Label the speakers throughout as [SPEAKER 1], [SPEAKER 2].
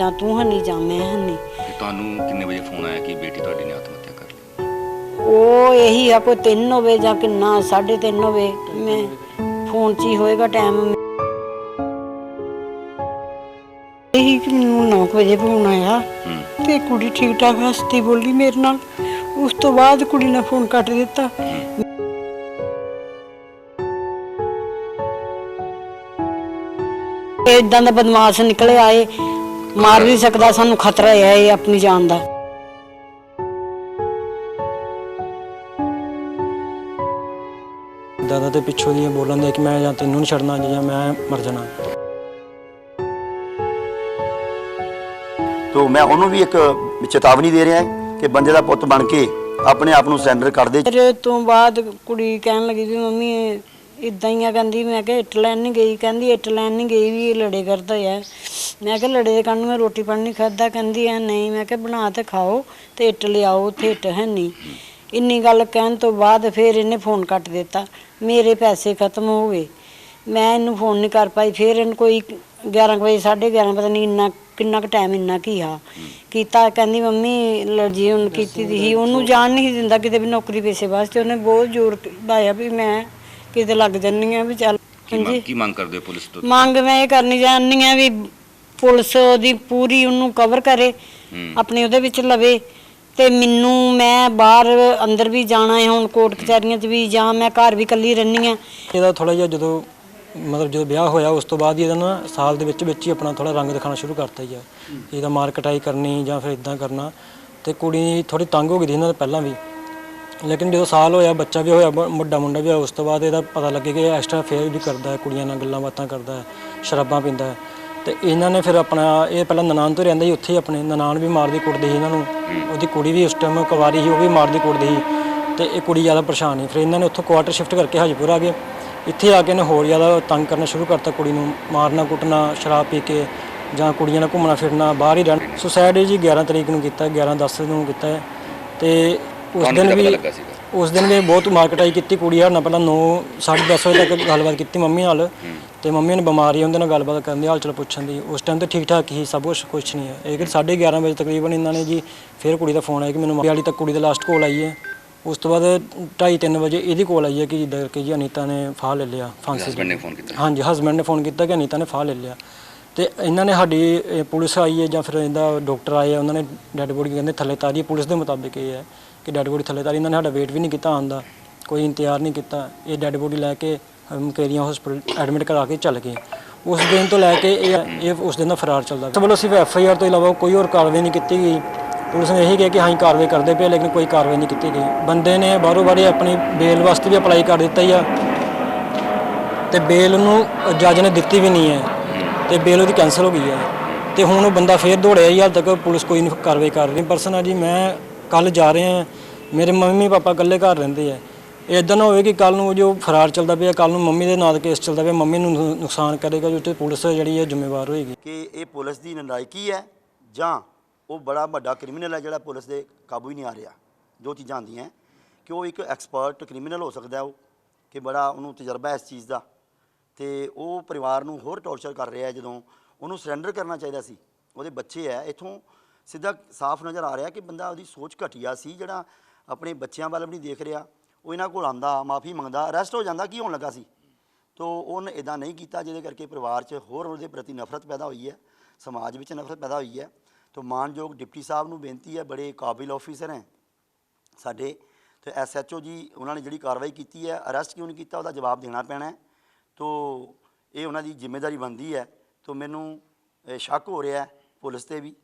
[SPEAKER 1] ਜਾਂ ਤੂੰ ਹਨੀ ਜਾਂ ਮੈਂ ਹਨੀ।
[SPEAKER 2] ਤੇ ਤੁਹਾਨੂੰ ਕਿੰਨੇ ਵਜੇ ਫੋਨ ਆਇਆ ਕਿ ਬੇਟੀ ਤੁਹਾਡੀ ਨੇ ਆਤਮ ਹੱਤਿਆ ਕਰ ਲਈ?
[SPEAKER 1] ਉਹ ਇਹੀ ਆ ਕੋਈ 3 ਹੋਵੇ ਜਾਂ ਕਿੰਨਾ 3:30 ਹੋਵੇ ਮੈਂ ਫੋਨ 'ਚ ਹੀ ਹੋਏਗਾ ਟਾਈਮ ਇਹੀ ਕਿ ਮੈਨੂੰ 9 ਵਜੇ ਫੋਨ ਆਇਆ ਤੇ ਕੁੜੀ ਠੀਕ ਠਾਕ ਹੱਸਦੀ ਬੋਲੀ ਮੇਰੇ ਨਾਲ। ਉਸ ਤੋਂ ਬਾਅਦ ਕੁੜੀ ਨੇ ਫੋਨ ਕੱਟ ਦਿੱਤਾ। ਇਦਾਂ ਦਾ ਬਦਮਾਸ਼ ਨਿਕਲੇ ਆਏ। ਮਾਰ ਵੀ ਸਕਦਾ ਸਾਨੂੰ ਖਤਰਾ ਹੈ ਇਹ ਆਪਣੀ ਜਾਨ ਦਾ।
[SPEAKER 3] ਦਾਦਾ ਤੇ ਪਿੱਛੋਂ ਦੀ ਇਹ ਬੋਲਣ ਦੇ ਕਿ ਮੈਂ ਜਾਂ ਤੈਨੂੰ ਨਹੀਂ ਛੱਡਣਾ ਜਾਂ ਮੈਂ ਮਰ ਜਾਣਾ।
[SPEAKER 4] ਤੋ ਮੈਂ ਉਹਨੂੰ ਵੀ ਇੱਕ ਚੇਤਾਵਨੀ ਦੇ ਰਿਹਾ ਕਿ ਬੰਦੇ ਦਾ ਪੁੱਤ ਬਣ ਕੇ ਆਪਣੇ ਆਪ ਨੂੰ ਸਰੈਂਡਰ ਕਰ ਦੇ।
[SPEAKER 1] ਫਿਰ ਤੋਂ ਬਾਅਦ ਕੁੜੀ ਕਹਿਣ ਲੱਗੀ ਵੀ ਮੰਮੀ ਇਦਾਂ ਹੀ ਆ, ਕਹਿੰਦੀ, ਮੈਂ ਕਿਹਾ ਇੱਟ ਲੈਣ ਨਹੀਂ ਗਈ, ਕਹਿੰਦੀ, ਇੱਟ ਲੈਣ ਨਹੀਂ ਗਈ ਵੀ ਇਹ ਲੜੇ ਕਰਦਾ ਆ। ਮੈਂ ਕਿਹਾ ਲੜੇ ਦੇ ਕੰਨ ਮੈਂ ਰੋਟੀ ਪਾਣੀ ਨਹੀਂ ਖਾਦਾ ਕਹਿੰਦੀ ਐ ਨਹੀਂ, ਮੈਂ ਕਿਹਾ ਬਣਾ ਤੇ ਖਾਓ ਤੇ ਇੱਟ ਲਿਆਓ, ਉੱਥੇ ਇੱਟ ਹੈ ਨਹੀਂ ਇੰਨੀ ਗੱਲ ਕਹਿਣ ਤੋਂ ਬਾਅਦ ਫਿਰ ਇਹਨੇ ਫੋਨ ਕੱਟ ਦਿੱਤਾ, ਮੇਰੇ ਪੈਸੇ ਖਤਮ ਹੋ ਗਏ। ਮੈਂ ਇਹਨੂੰ ਫੋਨ ਨਹੀਂ ਕਰ ਪਾਈ, ਫਿਰ ਇਹਨੂੰ ਕੋਈ 11 ਕੁ ਵਜੇ 11:30 ਪਤਾ ਨਹੀਂ ਇੰਨਾ, ਕਿੰਨਾ ਕੁ ਟਾਈਮ ਇੰਨਾ ਕੀ ਆ। ਕੀਤਾ, ਕਹਿੰਦੀ, ਮੰਮੀ ਲੜਜੀ ਹੁਣ ਕੀਤੀ ਦੀ ਸੀ, ਉਹਨੂੰ ਜਾਣ ਨਹੀਂ ਦਿੰਦਾ ਕਿਤੇ ਵੀ ਨੌਕਰੀ ਪੇਸ਼ੇ ਵਾਸਤੇ, ਉਹਨੇ ਬਹੁਤ ਜ਼ੋਰ ਪਾਇਆ ਵੀ ਮੈਂ ਕਿਤੇ ਲੱਗ ਜੰਨੀ ਆ ਵੀ ਚੱਲ
[SPEAKER 2] ਕੀ ਮੰਗ-
[SPEAKER 1] ਹਾਂਜੀ।
[SPEAKER 2] ਕੀ ਮੰਗ ਕਰਦੇ ਹੋ ਪੁਲਿਸ ਤੋਂ?
[SPEAKER 1] ਮੰਗ ਮੈਂ ਇਹ ਕਰਨੀ ਚਾਹੁੰਦੀ ਆ ਵੀ ਪੁਲਿਸ ਉਹਦੀ ਪੂਰੀ ਉਹਨੂੰ ਕਵਰ ਕਰੇ
[SPEAKER 2] ਹੂੰ।
[SPEAKER 1] ਆਪਣੇ ਉਹਦੇ ਵਿੱਚ ਲਵੇ। ਤੇ ਮੈਨੂੰ ਮੈਂ ਬਾਹਰ ਅੰਦਰ ਵੀ ਜਾਣਾ ਹੈ ਹੁਣ ਕੋਰਟ ਕਚਹਿਰੀਆਂ 'ਚ ਵੀ ਜਾਂ ਮੈਂ ਘਰ ਵੀ ਇਕੱਲੀ ਰਹਿੰਦੀ ਆ
[SPEAKER 3] ਇਹਦਾ ਥੋੜਾ ਜਿਹਾ ਜਦੋਂ ਮਤਲਬ ਜਦੋਂ ਵਿਆਹ ਹੋਇਆ ਉਸ ਤੋਂ ਬਾਅਦ ਹੀ ਇਹਦਾ ਨਾ ਸਾਲ ਦੇ ਵਿੱਚ ਵਿੱਚ ਹੀ ਆਪਣਾ ਥੋੜਾ ਰੰਗ ਦਿਖਾਉਣਾ ਸ਼ੁਰੂ ਕਰਤਾ ਹੀ ਆ। ਇਹਦਾ ਮਾਰ ਕਟਾਈ ਕਰਨੀ ਜਾਂ ਫਿਰ ਇਦਾਂ ਕਰਨਾ। ਤੇ ਕੁੜੀ ਥੋੜੀ ਤੰਗ ਹੋ ਗਈ ਸੀ ਇਹਨਾਂ ਤੋਂ ਪਹਿਲਾਂ ਵੀ। ਲੇਕਿਨ ਜਦੋਂ ਸਾਲ ਹੋਇਆ, ਬੱਚਾ ਵੀ ਹੋਇਆ, ਬ- ਵੱਡਾ ਮੁੰਡਾ ਵੀ ਹੋਇਆ, ਉਸ ਤੋਂ ਬਾਅਦ ਇਹਦਾ ਪਤਾ ਲੱਗੇ ਕਿ ਐਕਸਟਰਾ ਫੇਅਰ ਵੀ ਕਰਦਾ ਹੈ, ਕੁੜੀਆਂ ਨਾਲ ਗੱਲਾਂ ਬਾਤਾਂ ਕਰਦਾ ਹੈ, ਸ਼ਰਾਬਾਂ ਪੀਂਦਾ ਹੈ। ਤੇ ਇਹਨਾਂ ਨੇ ਫਿਰ ਆਪਣਾ, ਇਹ ਪਹਿਲਾਂ ਨਨਾਣ ਤੋਂ ਰਹਿੰਦਾ ਸੀ, ਉੱਥੇ ਹੀ ਆਪਣੇ ਨਨਾਣ ਵੀ ਮਾਰਦੀ ਕੁੱਟਦੀ ਸੀ ਇਹਨਾਂ ਨੂੰ। ਉਹਦੀ ਕੁੜੀ ਵੀ ਉਸ ਟਾਈਮ ਕੁਵਾਰੀ ਸੀ, ਉਹ ਵੀ ਮਾਰਦੀ ਕੁੱਟਦੀ ਸੀ। ਤੇ ਇਹ ਕੁੜੀ ਜ਼ਿਆਦਾ ਪਰੇਸ਼ਾਨ ਸੀ। ਫਿਰ ਇਹਨਾਂ ਨੇ ਉੱਥੋਂ ਕੁਆਟਰ ਸ਼ਿਫਟ ਕਰਕੇ ਹਾਜੀਪੁਰ ਆ ਗਏ। ਇੱਥੇ ਆ ਕੇ ਇਹਨੇ ਹੋਰ ਜ਼ਿਆਦਾ ਤੰਗ ਕਰਨਾ ਸ਼ੁਰੂ ਕਰਤਾ ਕੁੜੀ ਨੂੰ, ਮਾਰਨਾ, ਕੁੱਟਣਾ, ਸ਼ਰਾਬ ਪੀ ਕੇ ਜਾਂ ਕੁੜੀਆਂ ਨਾਲ ਘੁੰਮਣਾ ਫਿਰਨਾ ਬਾਹਰ ਹੀ ਰਹਿਣਾ। ਸੁਸਾਇਡ ਜੀ 11 ਤਰੀਕ ਨੂੰ ਕੀਤਾ 11 10 ਨੂੰ ਕੀਤਾ ਹੈ। ਤੇ ਉਸ
[SPEAKER 2] ਤੁਹਾਨੂੰ
[SPEAKER 3] ਦਿਨ
[SPEAKER 2] ਕਿੱਦਾਂ
[SPEAKER 3] ਵੀ
[SPEAKER 2] ਪਤਾ ਲੱਗਾ ਸੀਗਾ?
[SPEAKER 3] ਉਸ ਦਿਨ ਵੀ ਬਹੁਤ ਮਾਰਕਟਾਈ ਕੀਤੀ ਕੁੜੀ ਨਾਲ ਪਹਿਲਾਂ 9 10:30 ਵਜੇ ਤੱਕ ਗੱਲਬਾਤ ਕੀਤੀ ਮੰਮੀ ਨਾਲ। ਤੇ ਮੰਮੀ ਨੇ ਬਿਮਾਰੀ ਉਹਦੇ ਨਾਲ ਗੱਲਬਾਤ ਕਰਨ ਦੀ ਹਾਲ ਚਾਲ ਪੁੱਛਣ ਦੀ। ਉਸ ਟਾਈਮ ਤੇ ਠੀਕ ਠਾਕ ਹੀ ਸਭ ਕੁਝ ਕੁਝ ਨਹੀਂ ਹੈ। ਇਹ ਕਿ 11:30 ਵਜੇ ਤਕਰੀਬਨ ਇਹਨਾਂ ਨੇ ਜੀ ਫਿਰ ਕੁੜੀ ਦਾ ਫੋਨ ਆਇਆ ਕਿ ਮੈਨੂੰ ਵਾਲੀ ਤੱਕ ਕੁੜੀ ਦਾ ਲਾਸਟ ਕਾਲ ਆਈ ਹੈ। ਉਸ ਤੋਂ ਬਾਅਦ 2:30 3 ਵਜੇ ਇਹਦੀ ਕਾਲ ਆਈ ਹੈ ਕਿ ਜਿੱਦਾਂ ਕਿ ਜੀ ਅਨੀਤਾ ਨੇ ਫਾਹ ਲੈ ਲਿਆ ਫਾਂਸੀ
[SPEAKER 2] ਹਸਬੰਡ ਨੇ ਫੋਨ ਕੀਤਾ।
[SPEAKER 3] ਹਾਂਜੀ ਹਸਬੰਡ ਨੇ ਫੋਨ ਕੀਤਾ ਕਿ ਅਨੀਤਾ ਨੇ ਫਾਹ ਲੈ ਲਿਆ। ਤੇ ਇਹਨਾਂ ਨੇ ਸਾਡੀ ਇਹ ਪੁਲਿਸ ਆਈ ਹੈ ਜਾਂ ਫਿਰ ਇਹਦਾ ਡਾਕਟਰ ਆਏ ਆ ਉਹਨਾਂ ਨੇ ਡੈੱਡ ਬੋਡੀ ਕਹਿੰਦੇ ਥੱਲੇ ਤਾਰੀ। ਪੁਲਿਸ ਦੇ ਮੁਤਾਬਿਕ ਇਹ ਹੈ। ਕਿ ਡੈੱਡ ਬੋਡੀ ਥੱਲੇ ਤਾਰੀ ਇਹਨਾਂ ਨੇ ਸਾਡਾ ਵੇਟ ਵੀ ਨਹੀਂ ਕੀਤਾ ਆਉਣ ਦਾ, ਕੋਈ ਇੰਤਜ਼ਾਰ ਨਹੀਂ ਕੀਤਾ। ਇਹ ਡੈੱਡ ਬੋਡੀ ਲੈ ਕੇ ਮੁਕੇਰੀਆਂ ਹਸਪੀਟਲ ਐਡਮਿਟ ਕਰਾ ਕੇ ਚੱਲ ਗਏ। ਉਸ ਦਿਨ ਤੋਂ ਲੈ ਕੇ ਇਹ ਇਹ ਉਸ ਦਿਨ ਦਾ ਫਰਾਰ ਚੱਲਦਾ ਪਿਆ। ਵੱਲੋਂ ਸਿਰਫ ਐਫ ਆਈ ਆਰ ਤੋਂ ਇਲਾਵਾ ਕੋਈ ਹੋਰ ਕਾਰਵਾਈ ਨਹੀਂ ਕੀਤੀ ਗਈ। ਪੁਲਿਸ ਨੇ ਇਹੀ ਕਿਹਾ ਕਿ ਹਾਂ ਕਾਰਵਾਈ ਕਰਦੇ ਪਏ, ਲੇਕਿਨ ਕੋਈ ਕਾਰਵਾਈ ਨਹੀਂ ਕੀਤੀ ਗਈ। ਬੰਦੇ ਨੇ ਬਾਹਰੋਂ ਬਾਰੇ ਆਪਣੀ ਬੇਲ ਵਾਸਤੇ ਵੀ ਅਪਲਾਈ ਕਰ ਦਿੱਤਾ ਹੀ ਆ। ਤੇ ਬੇਲ ਨੂੰ ਜੱਜ ਨੇ ਦਿੱਤੀ ਵੀ ਨਹੀਂ ਹੈ। ਤੇ ਬੇਲ ਉਹਦੀ ਕੈਨਸਲ ਹੋ ਗਈ ਹੈ। ਤੇ ਹੁਣ ਉਹ ਬੰਦਾ ਫੇਰ ਦੌੜਿਆ ਹੀ, ਹਾਲ ਤੱਕ ਪੁਲਿਸ ਕੋਈ ਨਹੀਂ ਕਾਰਵਾਈ ਕਰ ਰਹੀ। ਪਰਸਨ ਆ ਜੀ, ਮੈਂ ਕੱਲ ਜਾ ਰਹੇ ਹਾਂ। ਮੇਰੇ ਮੰਮੀ ਪਾਪਾ ਇਕੱਲੇ ਘਰ ਰਹਿੰਦੇ ਆ। ਇਹ ਇਦਾਂ ਨਾ ਹੋਵੇ ਕਿ ਕੱਲ ਨੂੰ ਜੋ ਫਰਾਰ ਚੱਲਦਾ ਪਿਆ ਕੱਲ ਨੂੰ ਮੰਮੀ ਦੇ ਨਾਂ ਦਾ ਕੇਸ ਚੱਲਦਾ ਪਿਆ, ਮੰਮੀ ਨੂੰ ਨੁ- ਨੁਕਸਾਨ ਕਰੇਗਾ ਜੋ ਤੇ ਪੁਲਿਸ ਜਿਹੜੀ ਹੈ ਜ਼ਿੰਮੇਵਾਰ ਹੋਏਗੀ।
[SPEAKER 4] ਕਿ ਇਹ ਪੁਲਿਸ ਦੀ ਨਲਾਇਕੀ ਹੈ? ਜਾਂ ਉਹ ਬੜਾ ਵੱਡਾ ਕ੍ਰਿਮੀਨਲ ਹੈ ਜਿਹੜਾ ਪੁਲਿਸ ਦੇ ਕਾਬੂ ਹੀ ਨਹੀਂ ਆ ਰਿਹਾ? ਜੋ ਚੀਜ਼ਾਂ ਆਉਂਦੀਆਂ ਹੈ। ਕਿ ਉਹ ਇੱਕ ਐਕਸਪਰਟ ਕ੍ਰਿਮੀਨਲ ਹੋ ਸਕਦਾ ਹੈ ਉਹ, ਕਿ ਬੜਾ ਉਹਨੂੰ ਤਜਰਬਾ ਹੈ ਇਸ ਚੀਜ਼ ਦਾ। ਤੇ ਉਹ ਪਰਿਵਾਰ ਨੂੰ ਹੋਰ ਟੌਰਚਰ ਕਰ ਰਿਹਾ ਹੈ ਜਦੋਂ ਉਹਨੂੰ ਸਰੈਂਡਰ ਕਰਨਾ ਚਾਹੀਦਾ ਸੀ। ਉਹਦੇ ਬੱਚੇ ਹੈ, ਇਥੋਂ ਸਿੱਧਾ ਸਾਫ਼ ਨਜ਼ਰ ਆ ਰਿਹਾ ਕਿ ਬੰਦਾ ਉਹਦੀ ਸੋਚ ਘਟੀਆ ਸੀ, ਜਿਹੜਾ ਆਪਣੇ ਬੱਚਿਆਂ ਵੱਲ ਵੀ ਨਹੀਂ ਦੇਖ ਰਿਹਾ। ਉਹ ਇਹਨਾਂ ਕੋਲ ਆਂਦਾ ਮਾਫੀ ਮੰਗਦਾ, ਅਰੈਸਟ ਹੋ ਜਾਂਦਾ, ਕੀ ਹੋਣ ਲੱਗਾ ਸੀ? ਤੋ ਉਹਨੇ ਇਦਾਂ ਨਹੀਂ ਕੀਤਾ, ਜਿਹਦੇ ਕਰਕੇ ਪਰਿਵਾਰ 'ਚ ਹੋਰ ਉਹਦੇ ਪ੍ਰਤੀ ਨਫ਼ਰਤ ਪੈਦਾ ਹੋਈ ਹੈ, ਸਮਾਜ ਵਿੱਚ ਨਫ਼ਰਤ ਪੈਦਾ ਹੋਈ ਹੈ। ਤੋ ਮਾਨਯੋਗ ਡਿਪਟੀ ਸਾਹਿਬ ਨੂੰ ਬੇਨਤੀ ਹੈ, ਬੜੇ ਕਾਬਿਲ ਆਫੀਸਰ ਹੈ ਸਾਡੇ। ਤੇ ਐਸਐਚਓ ਜੀ, ਉਹਨਾਂ ਨੇ ਜਿਹੜੀ ਕਾਰਵਾਈ ਕੀਤੀ ਹੈ, ਅਰੈਸਟ ਕਿਉਂ ਨਹੀਂ ਕੀਤਾ, ਉਹਦਾ ਜਵਾਬ ਦੇਣਾ ਪੈਣਾ ਤੋ ਇਹ ਉਹਨਾਂ ਦੀ ਜ਼ਿੰਮੇਵਾਰੀ ਬਣਦੀ ਹੈ। ਤੋ ਮੈਨੂੰ ਸ਼ੱਕ ਹੋ ਰਿਹਾ ਪੁਲਿਸ ਤੇ ਵੀ।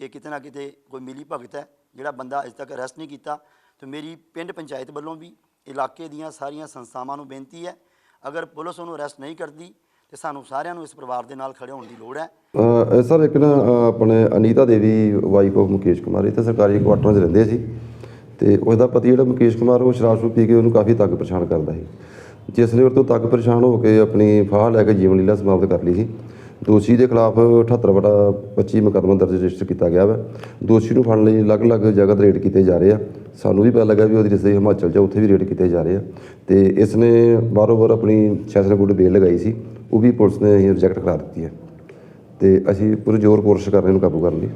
[SPEAKER 4] ਕਿ ਕਿਤੇ ਨਾ ਕਿਤੇ ਕੋਈ ਮਿਲੀ ਭਗਤ ਹੈ, ਜਿਹੜਾ ਬੰਦਾ ਅਜੇ ਤੱਕ ਅਰੈਸਟ ਨਹੀਂ ਕੀਤਾ, ਤੇ ਮੇਰੀ ਪਿੰਡ ਪੰਚਾਇਤ ਵੱਲੋਂ ਵੀ ਇਲਾਕੇ ਦੀਆਂ ਸਾਰੀਆਂ ਸੰਸਥਾਵਾਂ ਨੂੰ ਬੇਨਤੀ ਹੈ, ਅਗਰ ਪੁਲਿਸ ਉਹਨੂੰ ਅਰੈਸਟ ਨਹੀਂ ਕਰਦੀ, ਤੇ ਸਾਨੂੰ ਸਾਰਿਆਂ ਨੂੰ ਇਸ ਪਰਿਵਾਰ ਦੇ ਨਾਲ ਖੜੇ ਹੋਣ ਦੀ ਲੋੜ ਹੈ।
[SPEAKER 5] ਸਰ, ਇੱਕ ਨਾ ਆਪਣੇ ਅਨੀਤਾ ਦੇਵੀ ਵਾਈਫ ਆਫ ਮੁਕੇਸ਼ ਕੁਮਾਰ, ਇੱਥੇ ਸਰਕਾਰੀ ਕੁਆਟਰਾਂ 'ਚ ਰਹਿੰਦੇ ਸੀ, ਤੇ ਉਹਦਾ ਪਤੀ ਜਿਹੜਾ ਮੁਕੇਸ਼ ਕੁਮਾਰ, ਉਹ ਸ਼ਰਾਬ ਸ਼ਰੂਬ ਪੀ ਕੇ ਉਹਨੂੰ ਕਾਫੀ ਤੰਗ ਪਰੇਸ਼ਾਨ ਕਰਦਾ ਸੀ। ਜਿਸ ਨੇ ਉਹ ਤੋਂ ਤੰਗ ਪਰੇਸ਼ਾਨ ਹੋ ਕੇ ਆਪਣੀ ਫਾਹ ਲੈ ਕੇ ਜੀਵਨ ਲੀਲਾ ਸਮਾਪਤ ਕਰ ਲਈ ਸੀ ਦੋਸ਼ੀ ਦੇ ਖਿਲਾਫ 78 ਵਟਾ 25 ਮੁਕੱਦਮਾ ਦਰਜ ਰਜਿਸਟਰ ਕੀਤਾ ਗਿਆ ਵਾ। ਦੋਸ਼ੀ ਨੂੰ ਫੜਨ ਲਈ ਅਲੱਗ-ਅਲੱਗ ਜਗ੍ਹਾ ਤੇ ਰੇਡ ਕੀਤੇ ਜਾ ਰਹੇ ਆ। ਸਾਨੂੰ ਵੀ ਪਤਾ ਲੱਗਾ ਵੀ ਉਹਦੀ ਰਿਸ਼ਤੇ ਹਿਮਾਚਲ 'ਚ ਉੱਥੇ ਵੀ ਰੇਡ ਕੀਤੇ ਜਾ ਰਹੇ ਆ। ਤੇ ਇਸ ਨੇ ਬਾਰੋ ਬਾਰ ਆਪਣੀ ਸੈਸ਼ਨ ਕੋਰਟ ਬੇਲ ਲਗਾਈ ਸੀ, ਉਹ ਵੀ ਪੁਲਿਸ ਨੇ ਰਿਜੈਕਟ ਕਰਾ ਦਿੱਤੀ ਹੈ। ਤੇ ਅਸੀਂ ਪੂਰੇ ਜ਼ੋਰ ਕੋਸ਼ਿਸ਼ ਕਰ ਰਹੇ ਹਾਂ ਇਹਨੂੰ ਕਾਬੂ ਕਰਨ ਲਈ